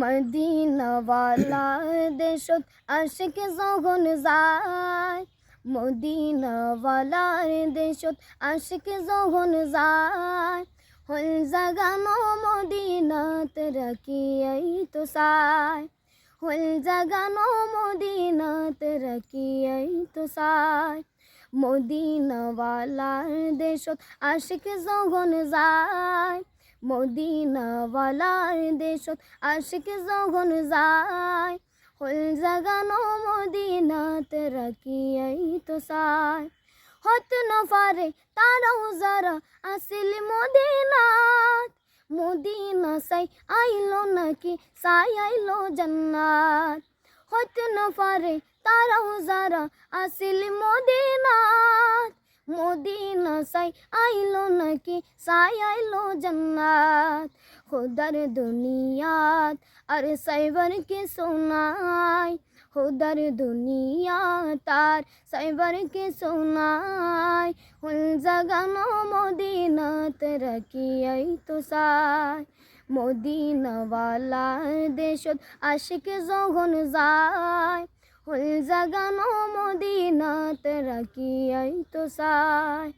মদিনাওয়ালার দেশত আশিক যখন যায় মদিনাওয়ালার দেশত আশিক যখন যায়, হল জাগানো মদিনাত রাখিয়াই তো সাই হল জাগানো মদিনাত রাখিয়াই তো সাই মদিনাওয়ালার দেশত আশিক যখন যায় মদিনাওয়ালার দেশত আশিক যখন যায়। হল জাগানো মদিনাত রাখিয়াই তো সাই হত নফারে তারাও যারা আসিল মদিনাত। মদিনা সাই আইলো নাকি সাই আইলো জান্নাত। হত নফারে তারাও যারা আসিল মদিনাত। মদিনা সাই আইলো নাকি? সাই আইলো জান্নাত। খুদার দুনিয়াত, আর সাইবার কে সোনাই? খুদার দুনিয়া তার সাইবার কে সোনাই? হুল জাগানো মদিনাত রাখিয়াই তো সাই। মদিনাওয়ালার দেশত আশিক যখন যায়। হুল জাগানো মদিনাত রাখিয়াই তো সাই।